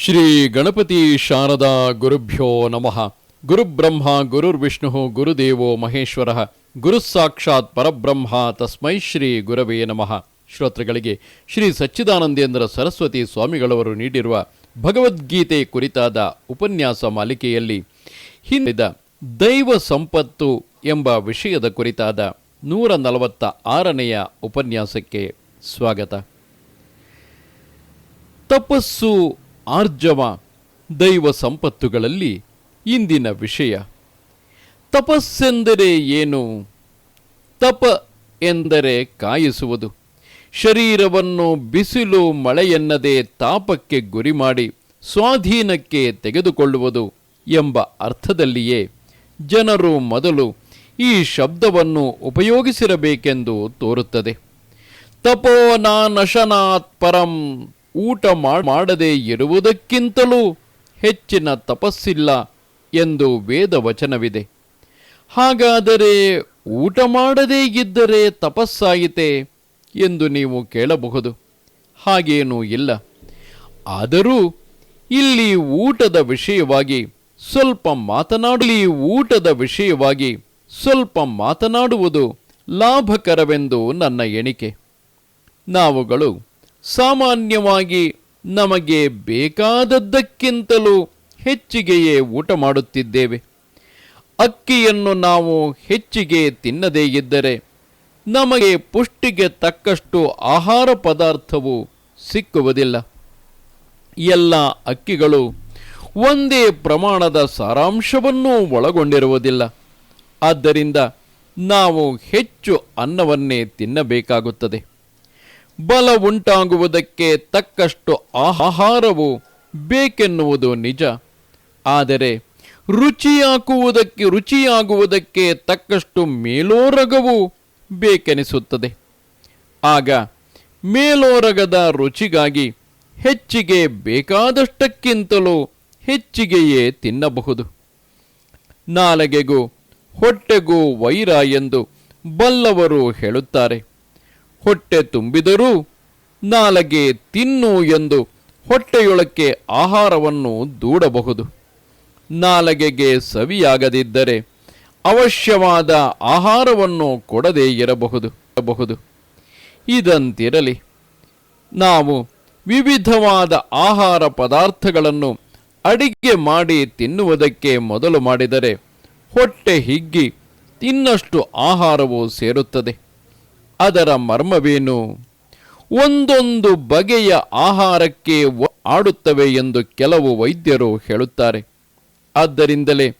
ಶ್ರೀ ಗಣಪತಿ ಶಾರದಾ ಗುರುಭ್ಯೋ ನಮಃ. ಗುರುಬ್ರಹ್ಮ, ಗುರುರ್ವಿಷ್ಣು, ಗುರುದೇವೋ ಮಹೇಶ್ವರ. ಗುರು ಸಾಕ್ಷಾತ್ ಪರಬ್ರಹ್ಮ ತಸ್ಮೈ ಶ್ರೀ ಗುರವೇ ನಮಃ. ಶ್ರೋತೃಗಳಿಗೆ ಶ್ರೀ ಸಚ್ಚಿದಾನಂದೇಂದ್ರ ಸರಸ್ವತಿ ಸ್ವಾಮಿಗಳವರು ನೀಡಿರುವ ಭಗವದ್ಗೀತೆ ಕುರಿತಾದ ಉಪನ್ಯಾಸ ಮಾಲಿಕೆಯಲ್ಲಿ ಹಿಂದಿದ ದೈವ ಸಂಪತ್ತು ಎಂಬ ವಿಷಯದ ಕುರಿತಾದ ನೂರ ನಲವತ್ತ ಆರನೆಯ ಉಪನ್ಯಾಸಕ್ಕೆ ಸ್ವಾಗತ. ತಪಸ್ಸು ಆರ್ಜವ ದೈವ ಸಂಪತ್ತುಗಳಲ್ಲಿ ಇಂದಿನ ವಿಷಯ. ತಪಸ್ಸೆಂದರೆ ಏನು? ತಪ ಎಂದರೆ ಕಾಯಿಸುವುದು. ಶರೀರವನ್ನು ಬಿಸಿಲು ಮಳೆಯೆನ್ನದೆ ತಾಪಕ್ಕೆ ಗುರಿ ಮಾಡಿ ಸ್ವಾಧೀನಕ್ಕೆ ತೆಗೆದುಕೊಳ್ಳುವುದು ಎಂಬ ಅರ್ಥದಲ್ಲಿಯೇ ಜನರು ಮೊದಲು ಈ ಶಬ್ದವನ್ನು ಉಪಯೋಗಿಸಿರಬೇಕೆಂದು ತೋರುತ್ತದೆ. ತಪೋ ನಾನಶನಾತ್ ಪರಂ ಊಟ ಮಾಡದೇ ಇರುವುದಕ್ಕಿಂತಲೂ ಹೆಚ್ಚಿನ ತಪಸ್ಸಿಲ್ಲ ಎಂದು ವೇದ ವಚನವಿದೆ ಹಾಗಾದರೆ ಊಟ ಮಾಡದೇ ಇದ್ದರೆ ತಪಸ್ಸಾಯಿತೆ ಎಂದು ನೀವು ಕೇಳಬಹುದು. ಹಾಗೇನೂ ಇಲ್ಲ. ಆದರೂ ಇಲ್ಲಿ ಊಟದ ವಿಷಯವಾಗಿ ಸ್ವಲ್ಪ ಮಾತನಾಡಲಿ ಊಟದ ವಿಷಯವಾಗಿ ಸ್ವಲ್ಪ ಮಾತನಾಡುವುದು ಲಾಭಕರವೆಂದು ನನ್ನ ಎಣಿಕೆ. ನಾವುಗಳು ಸಾಮಾನ್ಯವಾಗಿ ನಮಗೆ ಬೇಕಾದದ್ದಕ್ಕಿಂತಲೂ ಹೆಚ್ಚಿಗೆಯೇ ಊಟ ಮಾಡುತ್ತಿದ್ದೇವೆ. ಅಕ್ಕಿಯನ್ನು ನಾವು ಹೆಚ್ಚಿಗೆ ತಿನ್ನದೇ ಇದ್ದರೆ ನಮಗೆ ಪುಷ್ಟಿಗೆ ತಕ್ಕಷ್ಟು ಆಹಾರ ಪದಾರ್ಥವು ಸಿಕ್ಕುವುದಿಲ್ಲ. ಎಲ್ಲ ಅಕ್ಕಿಗಳು ಒಂದೇ ಪ್ರಮಾಣದ ಸಾರಾಂಶವನ್ನೂ ಒಳಗೊಂಡಿರುವುದಿಲ್ಲ. ಆದ್ದರಿಂದ ನಾವು ಹೆಚ್ಚು ಅನ್ನವನ್ನೇ ತಿನ್ನಬೇಕಾಗುತ್ತದೆ. ಬಲ ಉಂಟಾಗುವುದಕ್ಕೆ ತಕ್ಕಷ್ಟು ಆಹಾರವು ಬೇಕೆನ್ನುವುದು ನಿಜ. ಆದರೆ ರುಚಿಯಾಗುವುದಕ್ಕೆ ರುಚಿಯಾಗುವುದಕ್ಕೆ ತಕ್ಕಷ್ಟು ಮೇಲೋರಗವು ಬೇಕೆನಿಸುತ್ತದೆ. ಆಗ ಮೇಲೋರಗದ ರುಚಿಗಾಗಿ ಹೆಚ್ಚಿಗೆ ಬೇಕಾದಷ್ಟಕ್ಕಿಂತಲೂ ಹೆಚ್ಚಿಗೆಯೇ ತಿನ್ನಬಹುದು. ನಾಲಗೆಗೂ ಹೊಟ್ಟೆಗೂ ವೈರ ಎಂದು ಬಲ್ಲವರು ಹೇಳುತ್ತಾರೆ. ಹೊಟ್ಟೆ ತುಂಬಿದರೂ ನಾಲಗೆ ತಿನ್ನು ಎಂದು ಹೊಟ್ಟೆಯೊಳಕ್ಕೆ ಆಹಾರವನ್ನು ದೂಡಬಹುದು. ನಾಲಗೆಗೆ ಸವಿಯಾಗದಿದ್ದರೆ ಅವಶ್ಯವಾದ ಆಹಾರವನ್ನು ಕೊಡದೇ ಇರಬಹುದು. ಇರಬಹುದು ಇದಂತಿರಲಿ, ನಾವು ವಿವಿಧವಾದ ಆಹಾರ ಪದಾರ್ಥಗಳನ್ನು ಅಡಿಗೆ ಮಾಡಿ ತಿನ್ನುವುದಕ್ಕೆ ಮೊದಲು ಮಾಡಿದರೆ ಹೊಟ್ಟೆ ಹಿಗ್ಗಿ ತಿನ್ನಷ್ಟು ಆಹಾರವು ಸೇರುತ್ತದೆ. ಅದರ ಮರ್ಮವೇನು? ಒಂದೊಂದು ಬಗೆಯ ಆಹಾರಕ್ಕೆ ಆಡುತ್ತವೆ ಎಂದು ಕೆಲವು ವೈದ್ಯರು ಹೇಳುತ್ತಾರೆ. ಆದ್ದರಿಂದಲೇ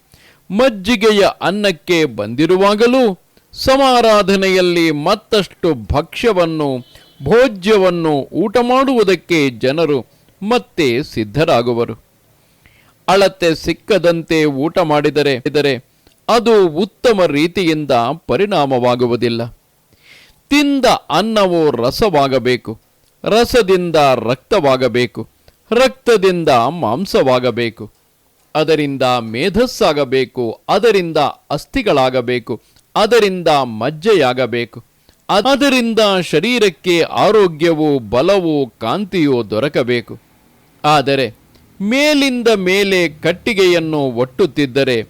ಮಜ್ಜಿಗೆಯ ಅನ್ನಕ್ಕೆ ಬಂದಿರುವಾಗಲೂ ಸಮಾರಾಧನೆಯಲ್ಲಿ ಮತ್ತಷ್ಟು ಭಕ್ಷ್ಯವನ್ನು, ಭೋಜ್ಯವನ್ನು ಊಟ ಮಾಡುವುದಕ್ಕೆ ಜನರು ಮತ್ತೆ ಸಿದ್ಧರಾಗುವರು. ಅಳತೆ ಸಿಕ್ಕದಂತೆ ಊಟ ಮಾಡಿದರೆ ಅದು ಉತ್ತಮ ರೀತಿಯಿಂದ ಪರಿಣಾಮವಾಗುವುದಿಲ್ಲ. ತಿಂದ ಅನ್ನವು ರಸವಾಗಬೇಕು. ರಸದಿಂದ ರಕ್ತವಾಗಬೇಕು. ರಕ್ತದಿಂದ ಮಾಂಸವಾಗಬೇಕು. ಅದರಿಂದ ಮೇಧಸ್ಸಾಗಬೇಕು. ಅದರಿಂದ ಅಸ್ಥಿಗಳಾಗಬೇಕು. ಅದರಿಂದ ಮಜ್ಜೆಯಾಗಬೇಕು. ಅದರಿಂದ ಶರೀರಕ್ಕೆ ಆರೋಗ್ಯವು, ಬಲವು, ಕಾಂತಿಯು ದೊರಕಬೇಕು. ಆದರೆ ಮೇಲಿಂದ ಮೇಲೆ ಕಟ್ಟಿಗೆಯನ್ನು ಒಟ್ಟುತ್ತಿದ್ದರೆ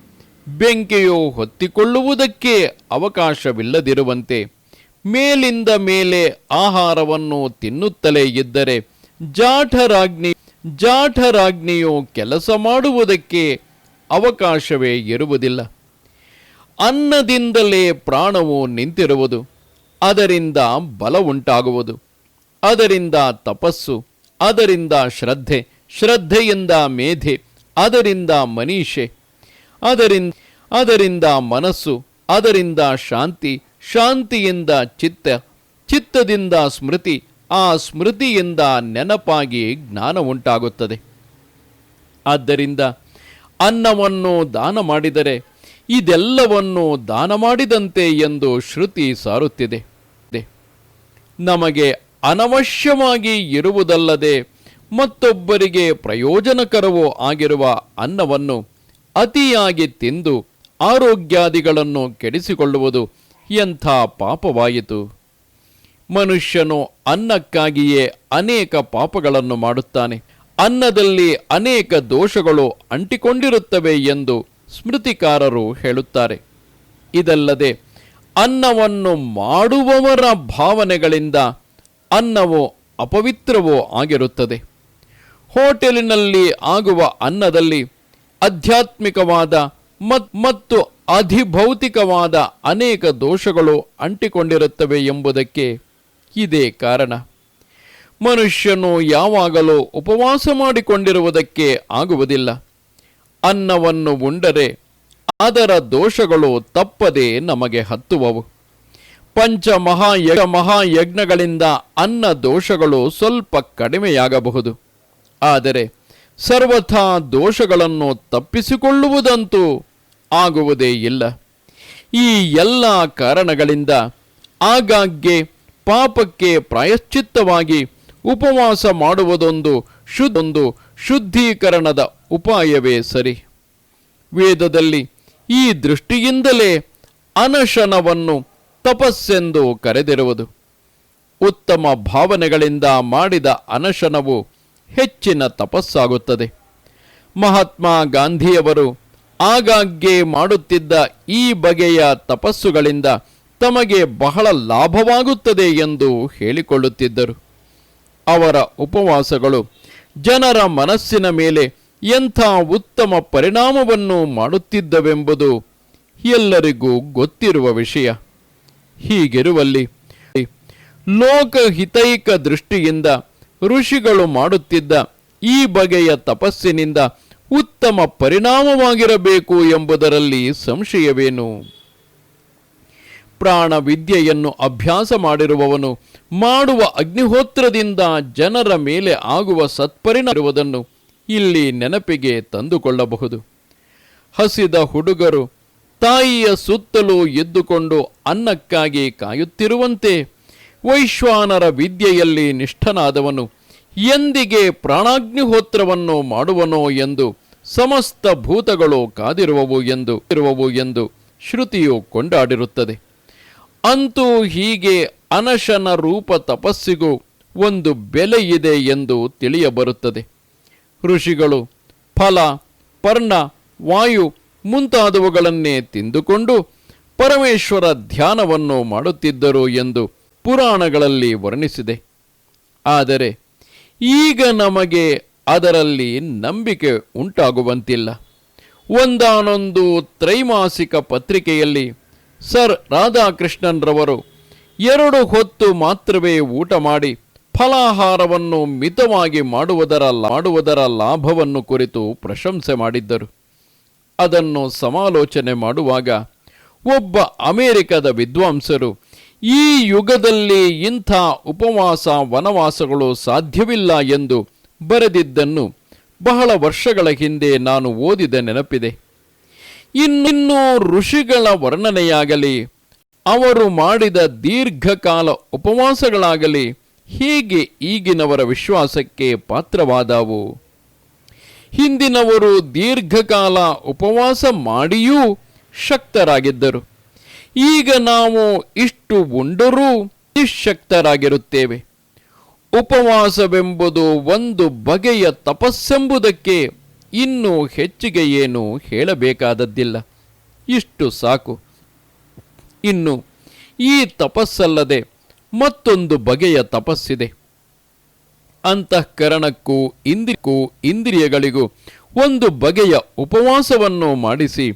ಬೆಂಕಿಯು ಹೊತ್ತಿಕೊಳ್ಳುವುದಕ್ಕೆ ಅವಕಾಶವಿಲ್ಲದಿರುವಂತೆ ಮೇಲಿಂದ ಮೇಲೆ ಆಹಾರವನ್ನು ತಿನ್ನುತ್ತಲೇ ಇದ್ದರೆ ಜಾಠರಾಗ್ನಿ ಜಾಠರಾಗ್ನಿಯು ಕೆಲಸ ಮಾಡುವುದಕ್ಕೆ ಅವಕಾಶವೇ ಇರುವುದಿಲ್ಲ. ಅನ್ನದಿಂದಲೇ ಪ್ರಾಣವು ನಿಂತಿರುವುದು, ಅದರಿಂದ ಬಲ ಉಂಟಾಗುವುದು, ಅದರಿಂದ ತಪಸ್ಸು, ಅದರಿಂದ ಶ್ರದ್ಧೆ, ಶ್ರದ್ಧೆಯಿಂದ ಮೇಧೆ, ಅದರಿಂದ ಮನೀಷೆ, ಅದರಿಂದ ಅದರಿಂದ ಮನಸ್ಸು, ಅದರಿಂದ ಶಾಂತಿ ಶಾಂತಿಯಿಂದ ಚಿತ್ತ, ಚಿತ್ತದಿಂದ ಸ್ಮೃತಿ, ಆ ಸ್ಮೃತಿಯಿಂದ ನೆನಪಾಗಿ ಜ್ಞಾನ ಉಂಟಾಗುತ್ತದೆ. ಆದ್ದರಿಂದ ಅನ್ನವನ್ನು ದಾನ ಮಾಡಿದರೆ ಇದೆಲ್ಲವನ್ನು ದಾನ ಮಾಡಿದಂತೆ ಎಂದು ಶ್ರುತಿ ಸಾರುತ್ತಿದೆ. ನಮಗೆ ಅನವಶ್ಯವಾಗಿ ಇರುವುದಲ್ಲದೆ ಮತ್ತೊಬ್ಬರಿಗೆ ಪ್ರಯೋಜನಕರವೂ ಆಗಿರುವ ಅನ್ನವನ್ನು ಅತಿಯಾಗಿ ತಿಂದು ಆರೋಗ್ಯಾದಿಗಳನ್ನು ಕೆಡಿಸಿಕೊಳ್ಳುವುದು ಎಂಥ ಪಾಪವಾಯಿತು? ಮನುಷ್ಯನು ಅನ್ನಕ್ಕಾಗಿಯೇ ಅನೇಕ ಪಾಪಗಳನ್ನು ಮಾಡುತ್ತಾನೆ. ಅನ್ನದಲ್ಲಿ ಅನೇಕ ದೋಷಗಳು ಅಂಟಿಕೊಂಡಿರುತ್ತವೆ ಎಂದು ಸ್ಮೃತಿಕಾರರು ಹೇಳುತ್ತಾರೆ. ಇದಲ್ಲದೆ, ಅನ್ನವನ್ನು ಮಾಡುವವರ ಭಾವನೆಗಳಿಂದ ಅನ್ನವು ಅಪವಿತ್ರವೋ ಆಗಿರುತ್ತದೆ. ಹೋಟೆಲಿನಲ್ಲಿ ಆಗುವ ಅನ್ನದಲ್ಲಿ ಆಧ್ಯಾತ್ಮಿಕವಾದ ಮತ್ತು ಅಧಿಭೌತಿಕವಾದ ಅನೇಕ ದೋಷಗಳು ಅಂಟಿಕೊಂಡಿರುತ್ತವೆ ಎಂಬುದಕ್ಕೆ ಇದೇ ಕಾರಣ. ಮನುಷ್ಯನು ಯಾವಾಗಲೂ ಉಪವಾಸ ಮಾಡಿಕೊಂಡಿರುವುದಕ್ಕೆ ಆಗುವುದಿಲ್ಲ. ಅನ್ನವನ್ನು ಉಂಡರೆ ಅದರ ದೋಷಗಳು ತಪ್ಪದೆ ನಮಗೆ ಹತ್ತುವವು. ಪಂಚ ಮಹಾಯಜ್ಞ ಮಹಾಯಜ್ಞಗಳಿಂದ ಅನ್ನ ದೋಷಗಳು ಸ್ವಲ್ಪ ಕಡಿಮೆಯಾಗಬಹುದು. ಆದರೆ ಸರ್ವಥಾ ದೋಷಗಳನ್ನು ತಪ್ಪಿಸಿಕೊಳ್ಳುವುದಂತೂ ಆಗುವುದೇ ಇಲ್ಲ. ಈ ಎಲ್ಲ ಕಾರಣಗಳಿಂದ ಆಗಾಗ್ಗೆ ಪಾಪಕ್ಕೆ ಪ್ರಾಯಶ್ಚಿತ್ತವಾಗಿ ಉಪವಾಸ ಮಾಡುವುದೊಂದು ಶುದ್ಧೊಂದು ಶುದ್ಧೀಕರಣದ ಉಪಾಯವೇ ಸರಿ. ವೇದದಲ್ಲಿ ಈ ದೃಷ್ಟಿಯಿಂದಲೇ ಅನಶನವನ್ನು ತಪಸ್ಸೆಂದು ಕರೆದಿರುವುದು. ಉತ್ತಮ ಭಾವನೆಗಳಿಂದ ಮಾಡಿದ ಅನಶನವು ಹೆಚ್ಚಿನ ತಪಸ್ಸಾಗುತ್ತದೆ. ಮಹಾತ್ಮ ಗಾಂಧಿಯವರು ಆಗಾಗ್ಗೆ ಮಾಡುತ್ತಿದ್ದ ಈ ಬಗೆಯ ತಪಸ್ಸುಗಳಿಂದ ತಮಗೆ ಬಹಳ ಲಾಭವಾಗುತ್ತದೆ ಎಂದು ಹೇಳಿಕೊಳ್ಳುತ್ತಿದ್ದರು. ಅವರ ಉಪವಾಸಗಳು ಜನರ ಮನಸ್ಸಿನ ಮೇಲೆ ಎಂಥ ಉತ್ತಮ ಪರಿಣಾಮವನ್ನು ಮಾಡುತ್ತಿದ್ದವೆಂಬುದು ಎಲ್ಲರಿಗೂ ಗೊತ್ತಿರುವ ವಿಷಯ. ಹೀಗಿರುವಲ್ಲಿ ಲೋಕಹಿತೈಕ ದೃಷ್ಟಿಯಿಂದ ಋಷಿಗಳು ಮಾಡುತ್ತಿದ್ದ ಈ ಬಗೆಯ ತಪಸ್ಸಿನಿಂದ ಉತ್ತಮ ಪರಿಣಾಮವಾಗಿರಬೇಕು ಎಂಬುದರಲ್ಲಿ ಸಂಶಯವೇನು? ಪ್ರಾಣ ವಿದ್ಯೆಯನ್ನು ಅಭ್ಯಾಸ ಮಾಡಿರುವವನು ಮಾಡುವ ಅಗ್ನಿಹೋತ್ರದಿಂದ ಜನರ ಮೇಲೆ ಆಗುವ ಸತ್ಪರಿಣಾಮ ಇರುವುದನ್ನು ಇಲ್ಲಿ ನೆನಪಿಗೆ ತಂದುಕೊಳ್ಳಬಹುದು. ಹಸಿದ ಹುಡುಗರು ತಾಯಿಯ ಸುತ್ತಲೂ ಎದ್ದುಕೊಂಡು ಅನ್ನಕ್ಕಾಗಿ ಕಾಯುತ್ತಿರುವಂತೆ ವೈಶ್ವಾನರ ವಿದ್ಯೆಯಲ್ಲಿ ನಿಷ್ಠನಾದವನು ಎಂದಿಗೆ ಪ್ರಾಣಾಗ್ನಿಹೋತ್ರವನ್ನು ಮಾಡುವನೋ ಎಂದು ಸಮಸ್ತ ಭೂತಗಳು ಕಾದಿರುವವು ಎಂದು, ಇರುವವು ಎಂದು ಶ್ರುತಿಯು ಕೊಂಡಾಡಿರುತ್ತದೆ. ಅಂತೂ ಹೀಗೆ ಅನಶನ ರೂಪ ತಪಸ್ಸಿಗೂ ಒಂದು ಬೆಲೆ ಇದೆ ಎಂದು ತಿಳಿಯಬರುತ್ತದೆ. ಋಷಿಗಳು ಫಲ, ಪರ್ಣ, ವಾಯು ಮುಂತಾದವುಗಳನ್ನೇ ತಿಂದುಕೊಂಡು ಪರಮೇಶ್ವರ ಧ್ಯಾನವನ್ನು ಮಾಡುತ್ತಿದ್ದರು ಎಂದು ಪುರಾಣಗಳಲ್ಲಿ ವರ್ಣಿಸಿದೆ. ಆದರೆ ಈಗ ನಮಗೆ ಅದರಲ್ಲಿ ನಂಬಿಕೆ ಉಂಟಾಗುವಂತಿಲ್ಲ. ಒಂದಾನೊಂದು ತ್ರೈಮಾಸಿಕ ಪತ್ರಿಕೆಯಲ್ಲಿ ಸರ್ ರಾಧಾಕೃಷ್ಣನ್ರವರು ಎರಡು ಹೊತ್ತು ಮಾತ್ರವೇ ಊಟ ಮಾಡಿ ಫಲಾಹಾರವನ್ನು ಮಿತವಾಗಿ ಮಾಡುವುದರ ಮಾಡುವುದರ ಲಾಭವನ್ನು ಕುರಿತು ಪ್ರಶಂಸೆ ಮಾಡಿದ್ದರು. ಅದನ್ನು ಸಮಾಲೋಚನೆ ಮಾಡುವಾಗ ಒಬ್ಬ ಅಮೆರಿಕದ ವಿದ್ವಾಂಸರು ಈ ಯುಗದಲ್ಲಿ ಇಂಥ ಉಪವಾಸ ವನವಾಸಗಳು ಸಾಧ್ಯವಿಲ್ಲ ಎಂದು ಬರೆದಿದ್ದನ್ನು ಬಹಳ ವರ್ಷಗಳ ಹಿಂದೆ ನಾನು ಓದಿದ ನೆನಪಿದೆ. ಇನ್ನಿನ್ನೂ ಋಷಿಗಳ ವರ್ಣನೆಯಾಗಲಿ, ಅವರು ಮಾಡಿದ ದೀರ್ಘಕಾಲ ಉಪವಾಸಗಳಾಗಲಿ ಹೀಗೆ ಈಗಿನವರ ವಿಶ್ವಾಸಕ್ಕೆ ಪಾತ್ರವಾದವು? ಹಿಂದಿನವರು ದೀರ್ಘಕಾಲ ಉಪವಾಸ ಮಾಡಿಯೂ ಶಕ್ತರಾಗಿದ್ದರು. ಈಗ ನಾವು ಇಷ್ಟು ಉಂಡರೂ ನಿಶಕ್ತರಾಗಿರುತ್ತೇವೆ. ಉಪವಾಸವೆಂಬುದು ಒಂದು ಬಗೆಯ ತಪಸ್ಸೆಂಬುದಕ್ಕೆ ಇನ್ನೂ ಹೆಚ್ಚಿಗೆ ಏನು ಹೇಳಬೇಕಾದದ್ದಿಲ್ಲ. ಇಷ್ಟು ಸಾಕು. ಇನ್ನು ಈ ತಪಸ್ಸಲ್ಲದೆ ಮತ್ತೊಂದು ಬಗೆಯ ತಪಸ್ಸಿದೆ. ಅಂತಃಕರಣಕ್ಕೂ ಇಂದ್ರಿಕೂ ಇಂದ್ರಿಯಗಳಿಗೂ ಒಂದು ಬಗೆಯ ಉಪವಾಸವನ್ನು ಮಾಡಿಸಿ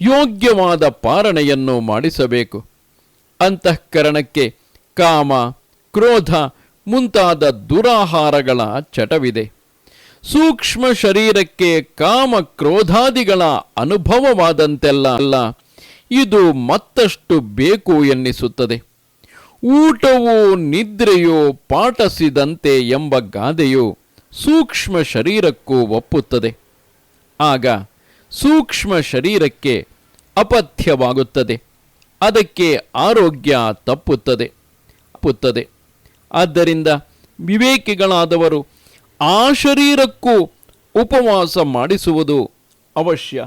ಯೋಗ್ಯವಾದ ಪಾರಣೆಯನ್ನು ಮಾಡಿಸಬೇಕು. ಅಂತಃಕರಣಕ್ಕೆ ಕಾಮ, ಕ್ರೋಧ ಮುಂತಾದ ದುರಾಹಾರಗಳ ಚಟವಿದೆ. ಸೂಕ್ಷ್ಮ ಶರೀರಕ್ಕೆ ಕಾಮ ಕ್ರೋಧಾದಿಗಳ ಅನುಭವವಾದಂತೆಲ್ಲ ಅಲ್ಲ, ಇದು ಮತ್ತಷ್ಟು ಬೇಕು ಎನ್ನಿಸುತ್ತದೆ. ಊಟವೂ ನಿದ್ರೆಯು ಪಾಠಸಿದಂತೆ ಎಂಬ ಗಾದೆಯು ಸೂಕ್ಷ್ಮ ಶರೀರಕ್ಕೂ ಒಪ್ಪುತ್ತದೆ. ಆಗ ಸೂಕ್ಷ್ಮ ಶರೀರಕ್ಕೆ ಅಪಥ್ಯವಾಗುತ್ತದೆ. ಅದಕ್ಕೆ ಆರೋಗ್ಯ ತಪ್ಪುತ್ತದೆ ತಪ್ಪುತ್ತದೆ. ಆದ್ದರಿಂದ ವಿವೇಕಿಗಳಾದವರು ಆ ಶರೀರಕ್ಕೂ ಉಪವಾಸ ಮಾಡಿಸುವುದು ಅವಶ್ಯ.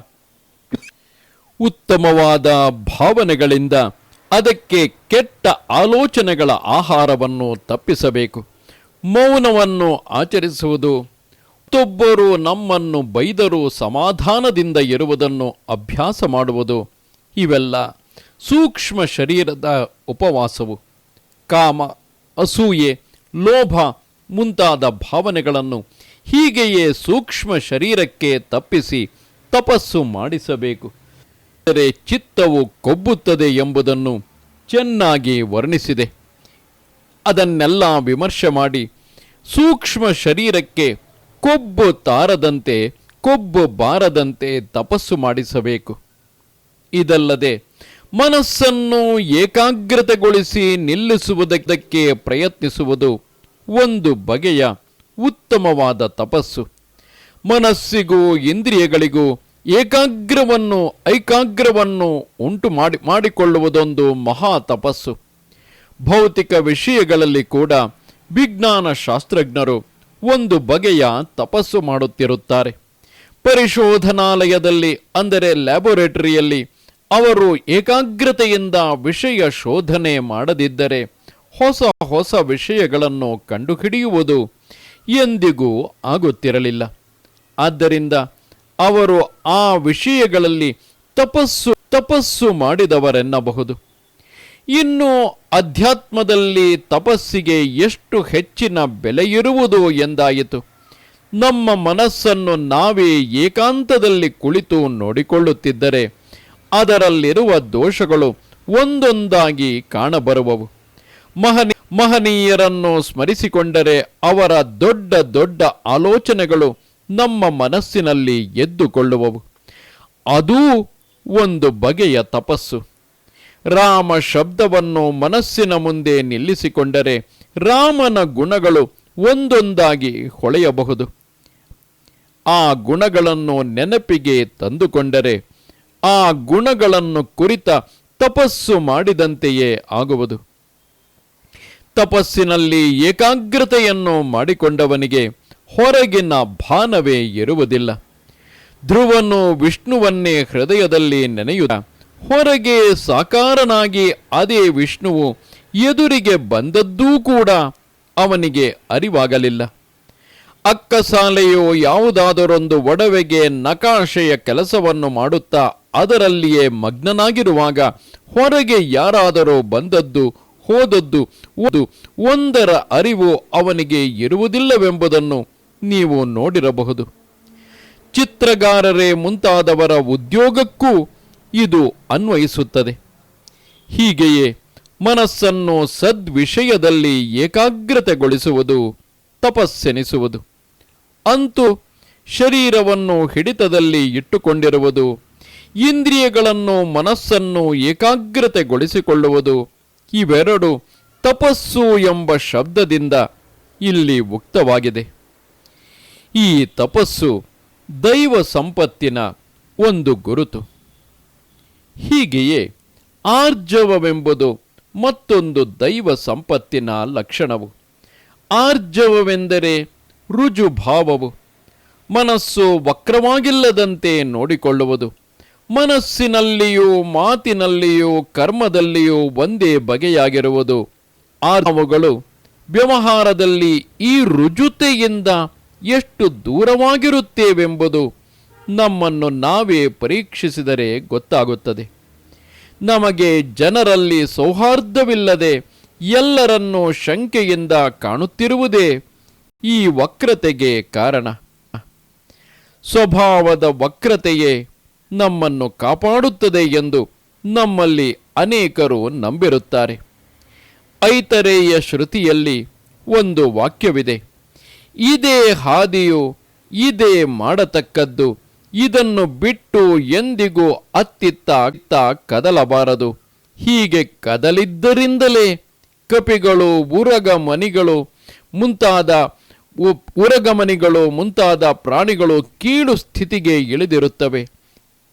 ಉತ್ತಮವಾದ ಭಾವನೆಗಳಿಂದ ಅದಕ್ಕೆ ಕೆಟ್ಟ ಆಲೋಚನೆಗಳ ಆಹಾರವನ್ನು ತಪ್ಪಿಸಬೇಕು. ಮೌನವನ್ನು ಆಚರಿಸುವುದು ಮತ್ತೊಬ್ಬರು ನಮ್ಮನ್ನು ಬೈದರೂ ಸಮಾಧಾನದಿಂದ ಇರುವುದನ್ನು ಅಭ್ಯಾಸ ಮಾಡುವುದು ಇವೆಲ್ಲ ಸೂಕ್ಷ್ಮ ಶರೀರದ ಉಪವಾಸವು. ಕಾಮ, ಅಸೂಯೆ, ಲೋಭ ಮುಂತಾದ ಭಾವನೆಗಳನ್ನು ಹೀಗೆಯೇ ಸೂಕ್ಷ್ಮ ಶರೀರಕ್ಕೆ ತಪ್ಪಿಸಿ ತಪಸ್ಸು ಮಾಡಿಸಬೇಕು. ಆದರೆ ಚಿತ್ತವು ಕೊಬ್ಬುತ್ತದೆ ಎಂಬುದನ್ನು ಚೆನ್ನಾಗಿ ವರ್ಣಿಸಿದೆ. ಅದನ್ನೆಲ್ಲ ವಿಮರ್ಶೆ ಮಾಡಿ ಸೂಕ್ಷ್ಮ ಶರೀರಕ್ಕೆ ಕೊಬ್ಬು ತಾರದಂತೆ, ಕೊಬ್ಬು ಬಾರದಂತೆ ತಪಸ್ಸು ಮಾಡಿಸಬೇಕು. ಇದಲ್ಲದೆ ಮನಸ್ಸನ್ನು ಏಕಾಗ್ರತೆಗೊಳಿಸಿ ನಿಲ್ಲಿಸುವುದಕ್ಕೆ ಪ್ರಯತ್ನಿಸುವುದು ಒಂದು ಬಗೆಯ ಉತ್ತಮವಾದ ತಪಸ್ಸು. ಮನಸ್ಸಿಗೂ ಇಂದ್ರಿಯಗಳಿಗೂ ಏಕಾಗ್ರವನ್ನು, ಐಕಾಗ್ರವನ್ನು ಉಂಟು ಮಾಡಿ, ಮಾಡಿಕೊಳ್ಳುವುದೊಂದು ಮಹಾ ತಪಸ್ಸು. ಭೌತಿಕ ವಿಷಯಗಳಲ್ಲಿ ಕೂಡ ವಿಜ್ಞಾನ ಶಾಸ್ತ್ರಜ್ಞರು ಒಂದು ಬಗೆಯ ತಪಸ್ಸು ಮಾಡುತ್ತಿರುತ್ತಾರೆ. ಪರಿಶೋಧನಾಲಯದಲ್ಲಿ, ಅಂದರೆ ಲ್ಯಾಬೊರೇಟರಿಯಲ್ಲಿ, ಅವರು ಏಕಾಗ್ರತೆಯಿಂದ ವಿಷಯ ಶೋಧನೆ ಮಾಡದಿದ್ದರೆ ಹೊಸ ಹೊಸ ವಿಷಯಗಳನ್ನು ಕಂಡುಹಿಡಿಯುವುದು ಎಂದಿಗೂ ಆಗುತ್ತಿರಲಿಲ್ಲ. ಆದ್ದರಿಂದ ಅವರು ಆ ವಿಷಯಗಳಲ್ಲಿ ತಪಸ್ಸು ತಪಸ್ಸು ಮಾಡಿದವರೆನ್ನಬಹುದು. ಇನ್ನು ಅಧ್ಯಾತ್ಮದಲ್ಲಿ ತಪಸ್ಸಿಗೆ ಎಷ್ಟು ಹೆಚ್ಚಿನ ಬೆಲೆಯಿರುವುದು ಎಂದಾಯಿತು. ನಮ್ಮ ಮನಸ್ಸನ್ನು ನಾವೇ ಏಕಾಂತದಲ್ಲಿ ಕುಳಿತು ನೋಡಿಕೊಳ್ಳುತ್ತಿದ್ದರೆ ಅದರಲ್ಲಿರುವ ದೋಷಗಳು ಒಂದೊಂದಾಗಿ ಕಾಣಬರುವವು. ಮಹನಿ, ಮಹನೀಯರನ್ನು ಸ್ಮರಿಸಿಕೊಂಡರೆ ಅವರ ದೊಡ್ಡ ದೊಡ್ಡ ಆಲೋಚನೆಗಳು ನಮ್ಮ ಮನಸ್ಸಿನಲ್ಲಿ ಎದ್ದುಕೊಳ್ಳುವವು. ಅದೂ ಒಂದು ಬಗೆಯ ತಪಸ್ಸು. ರಾಮ ಶಬ್ದವನ್ನು ಮನಸ್ಸಿನ ಮುಂದೆ ನಿಲ್ಲಿಸಿಕೊಂಡರೆ ರಾಮನ ಗುಣಗಳು ಒಂದೊಂದಾಗಿ ಹೊಳೆಯಬಹುದು. ಆ ಗುಣಗಳನ್ನು ನೆನಪಿಗೆ ತಂದುಕೊಂಡರೆ ಆ ಗುಣಗಳನ್ನು ಕುರಿತ ತಪಸ್ಸು ಮಾಡಿದಂತೆಯೇ ಆಗುವುದು. ತಪಸ್ಸಿನಲ್ಲಿ ಏಕಾಗ್ರತೆಯನ್ನು ಮಾಡಿಕೊಂಡವನಿಗೆ ಹೊರಗಿನ ಭಾನವೇ ಇರುವುದಿಲ್ಲ. ಧ್ರುವನು ವಿಷ್ಣುವನ್ನೇ ಹೃದಯದಲ್ಲಿ ನೆನೆಯುತ್ತ ಹೊರಗೆ ಸಾಕಾರನಾಗಿ ಅದೇ ವಿಷ್ಣುವು ಎದುರಿಗೆ ಬಂದದ್ದೂ ಕೂಡ ಅವನಿಗೆ ಅರಿವಾಗಲಿಲ್ಲ. ಅಕ್ಕಸಾಲೆಯು ಯಾವುದಾದರೊಂದು ಒಡವೆಗೆ ನಕಾಶೆಯ ಕೆಲಸವನ್ನು ಮಾಡುತ್ತಾ ಅದರಲ್ಲಿಯೇ ಮಗ್ನನಾಗಿರುವಾಗ ಹೊರಗೆ ಯಾರಾದರೂ ಬಂದದ್ದು, ಹೋದದ್ದು ಒಂದು ಒಂದರ ಅರಿವು ಅವನಿಗೆ ಇರುವುದಿಲ್ಲವೆಂಬುದನ್ನು ನೀವು ನೋಡಿರಬಹುದು. ಚಿತ್ರಗಾರರೇ, ಮುಂತಾದವರ ಉದ್ಯೋಗಕ್ಕೂ ಇದು ಅನ್ವಯಿಸುತ್ತದೆ. ಹೀಗೆಯೇ ಮನಸ್ಸನ್ನು ಸದ್ವಿಷಯದಲ್ಲಿ ಏಕಾಗ್ರತೆಗೊಳಿಸುವುದು, ತಪಸ್ಸೆನಿಸುವುದು. ಅಂತೂ ಶರೀರವನ್ನು ಹಿಡಿತದಲ್ಲಿ ಇಟ್ಟುಕೊಂಡಿರುವುದು, ಇಂದ್ರಿಯಗಳನ್ನು ಮನಸ್ಸನ್ನು ಏಕಾಗ್ರತೆಗೊಳಿಸಿಕೊಳ್ಳುವುದು, ಇವೆರಡು ತಪಸ್ಸು ಎಂಬ ಶಬ್ದದಿಂದ ಇಲ್ಲಿ ಉಕ್ತವಾಗಿದೆ. ಈ ತಪಸ್ಸು ದೈವ ಸಂಪತ್ತಿನ ಒಂದು ಗುರುತು. ಹೀಗೆಯೇ ಆರ್ಜವವೆಂಬುದು ಮತ್ತೊಂದು ದೈವ ಸಂಪತ್ತಿನ ಲಕ್ಷಣವು. ಆರ್ಜವವೆಂದರೆ ರುಜುಭಾವವು. ಮನಸ್ಸು ವಕ್ರವಾಗಿಲ್ಲದಂತೆ ನೋಡಿಕೊಳ್ಳುವುದು. ಮನಸ್ಸಿನಲ್ಲಿಯೂ ಮಾತಿನಲ್ಲಿಯೂ ಕರ್ಮದಲ್ಲಿಯೂ ಒಂದೇ ಬಗೆಯಾಗಿರುವುದು. ಆರ್ಜವಗಳು ವ್ಯವಹಾರದಲ್ಲಿ ಈ ರುಜುತೆಯಿಂದ ಎಷ್ಟು ದೂರವಾಗಿರುತ್ತೇವೆಂಬುದು ನಮ್ಮನ್ನು ನಾವೇ ಪರೀಕ್ಷಿಸಿದರೆ ಗೊತ್ತಾಗುತ್ತದೆ. ನಮಗೆ ಜನರಲ್ಲಿ ಸೌಹಾರ್ದವಿಲ್ಲದೆ ಎಲ್ಲರನ್ನೂ ಶಂಕೆಯಿಂದ ಕಾಣುತ್ತಿರುವುದೇ ಈ ವಕ್ರತೆಗೆ ಕಾರಣ. ಸ್ವಭಾವದ ವಕ್ರತೆಯೇ ನಮ್ಮನ್ನು ಕಾಪಾಡುತ್ತದೆ ಎಂದು ನಮ್ಮಲ್ಲಿ ಅನೇಕರು ನಂಬಿರುತ್ತಾರೆ. ಐತರೇಯ ಶ್ರುತಿಯಲ್ಲಿ ಒಂದು ವಾಕ್ಯವಿದೆ. ಇದೇ ಹಾದಿಯು ಇದೇ ಮಾಡತಕ್ಕದ್ದು. ಇದನ್ನು ಬಿಟ್ಟು ಎಂದಿಗೂ ಅತ್ತಿತ್ತ ಅತ್ತ ಕದಲಬಾರದು. ಹೀಗೆ ಕದಲಿದ್ದರಿಂದಲೇ ಕಪಿಗಳು ಉರಗ ಮನಿಗಳು ಮುಂತಾದ ಉರಗಮನಿಗಳು, ಮುಂತಾದ ಪ್ರಾಣಿಗಳು ಕೀಳು ಸ್ಥಿತಿಗೆ ಇಳಿದಿರುತ್ತವೆ.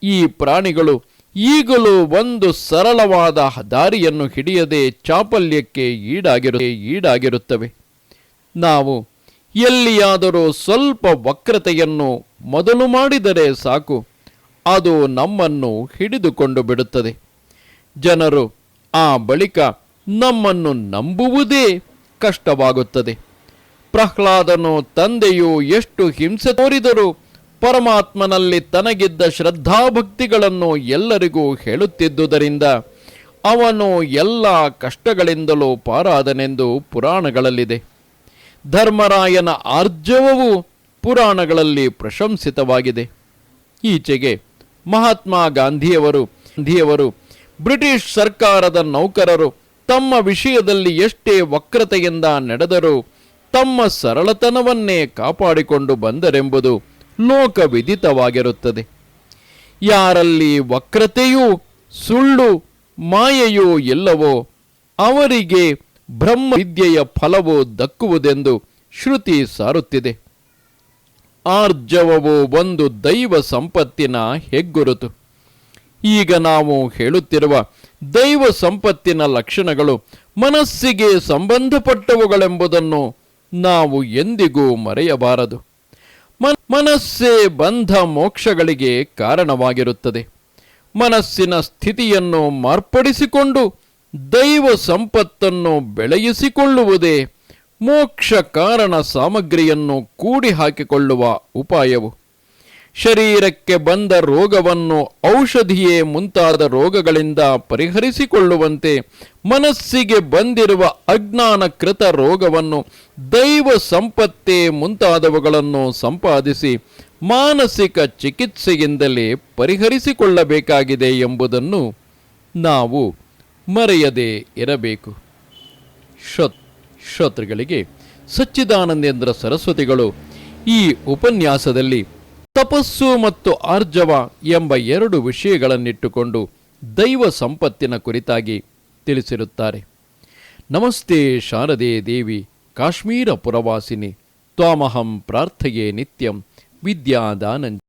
ಈ ಪ್ರಾಣಿಗಳು ಈಗಲೂ ಒಂದು ಸರಳವಾದ ದಾರಿಯನ್ನು ಹಿಡಿಯದೆ ಚಾಪಲ್ಯಕ್ಕೆ ಈಡಾಗಿರು, ಈಡಾಗಿರುತ್ತವೆ. ನಾವು ಎಲ್ಲಿಯಾದರೂ ಸ್ವಲ್ಪ ವಕ್ರತೆಯನ್ನು ಮೊದಲು ಮಾಡಿದರೆ ಸಾಕು. ಅದು ನಮ್ಮನ್ನು ಹಿಡಿದುಕೊಂಡು ಬಿಡುತ್ತದೆ. ಜನರು ಆ ಬಳಿಕ ನಮ್ಮನ್ನು ನಂಬುವುದೇ ಕಷ್ಟವಾಗುತ್ತದೆ. ಪ್ರಹ್ಲಾದನು ತಂದೆಯು ಎಷ್ಟು ಹಿಂಸೆ ತೋರಿದರೂ ಪರಮಾತ್ಮನಲ್ಲಿ ತನಗಿದ್ದ ಶ್ರದ್ಧಾಭಕ್ತಿಗಳನ್ನು ಎಲ್ಲರಿಗೂ ಹೇಳುತ್ತಿದ್ದುದರಿಂದ ಅವನು ಎಲ್ಲ ಕಷ್ಟಗಳಿಂದಲೂ ಪಾರಾದನೆಂದು ಪುರಾಣಗಳಲ್ಲಿದೆ. ಧರ್ಮರಾಯನ ಆರ್ಜವವು ಪುರಾಣಗಳಲ್ಲಿ ಪ್ರಶಂಸಿತವಾಗಿದೆ. ಈಚೆಗೆ ಮಹಾತ್ಮ ಗಾಂಧಿಯವರು ಗಾಂಧಿಯವರು, ಬ್ರಿಟಿಷ್ ಸರ್ಕಾರದ ನೌಕರರು ತಮ್ಮ ವಿಷಯದಲ್ಲಿ ಎಷ್ಟೇ ವಕ್ರತೆಯಿಂದ ನಡೆದರೂ ತಮ್ಮ ಸರಳತನವನ್ನೇ ಕಾಪಾಡಿಕೊಂಡು ಬಂದರೆಂಬುದು ಲೋಕವಿದಿತವಾಗಿರುತ್ತದೆ. ಯಾರಲ್ಲಿ ವಕ್ರತೆಯೂ ಸುಳ್ಳು ಮಾಯೆಯೂ ಎಲ್ಲವೋ ಅವರಿಗೆ ಬ್ರಹ್ಮ ವಿದ್ಯೆಯ ಫಲವು ದಕ್ಕುವುದೆಂದು ಶ್ರುತಿ ಸಾರುತ್ತಿದೆ. ಆರ್ಜವವು ಒಂದು ದೈವ ಸಂಪತ್ತಿನ ಹೆಗ್ಗುರುತು. ಈಗ ನಾವು ಹೇಳುತ್ತಿರುವ ದೈವ ಸಂಪತ್ತಿನ ಲಕ್ಷಣಗಳು ಮನಸ್ಸಿಗೆ ಸಂಬಂಧಪಟ್ಟವುಗಳೆಂಬುದನ್ನು ನಾವು ಎಂದಿಗೂ ಮರೆಯಬಾರದು. ಮನಸ್ಸೇ ಬಂಧ ಮೋಕ್ಷಗಳಿಗೆ ಕಾರಣವಾಗಿರುತ್ತದೆ. ಮನಸ್ಸಿನ ಸ್ಥಿತಿಯನ್ನು ಮಾರ್ಪಡಿಸಿಕೊಂಡು ದೈವ ಸಂಪತ್ತನ್ನು ಬೆಳೆಯಿಸಿಕೊಳ್ಳುವುದೇ ಮೋಕ್ಷ ಕಾರಣ ಸಾಮಗ್ರಿಯನ್ನು ಕೂಡಿ ಹಾಕಿಕೊಳ್ಳುವ ಉಪಾಯವು. ಶರೀರಕ್ಕೆ ಬಂದ ರೋಗವನ್ನು ಔಷಧಿಯೇ ಮುಂತಾದ ರೋಗಗಳಿಂದ ಪರಿಹರಿಸಿಕೊಳ್ಳುವಂತೆ ಮನಸ್ಸಿಗೆ ಬಂದಿರುವ ಅಜ್ಞಾನಕೃತ ರೋಗವನ್ನು ದೈವ ಸಂಪತ್ತೇ ಮುಂತಾದವುಗಳನ್ನು ಸಂಪಾದಿಸಿ ಮಾನಸಿಕ ಚಿಕಿತ್ಸೆಯಿಂದಲೇ ಪರಿಹರಿಸಿಕೊಳ್ಳಬೇಕಾಗಿದೆ ಎಂಬುದನ್ನು ನಾವು ಮರೆಯದೇ ಇರಬೇಕು. ಶ್ರೋತ್, ಶ್ರೋತೃಗಳಿಗೆ ಸಚ್ಚಿದಾನಂದೇಂದ್ರ ಸರಸ್ವತಿಗಳು ಈ ಉಪನ್ಯಾಸದಲ್ಲಿ ತಪಸ್ಸು ಮತ್ತು ಆರ್ಜವ ಎಂಬ ಎರಡು ವಿಷಯಗಳನ್ನಿಟ್ಟುಕೊಂಡು ದೈವ ಸಂಪತ್ತಿನ ಕುರಿತಾಗಿ ತಿಳಿಸಿರುತ್ತಾರೆ. ನಮಸ್ತೆ ಶಾರದೆ ದೇವಿ ಕಾಶ್ಮೀರ ಪುರವಾಸಿನಿ, ತ್ವಾಮಹಂ ಪ್ರಾರ್ಥಯೇ ನಿತ್ಯಂ ವಿದ್ಯಾದಾನಂಜ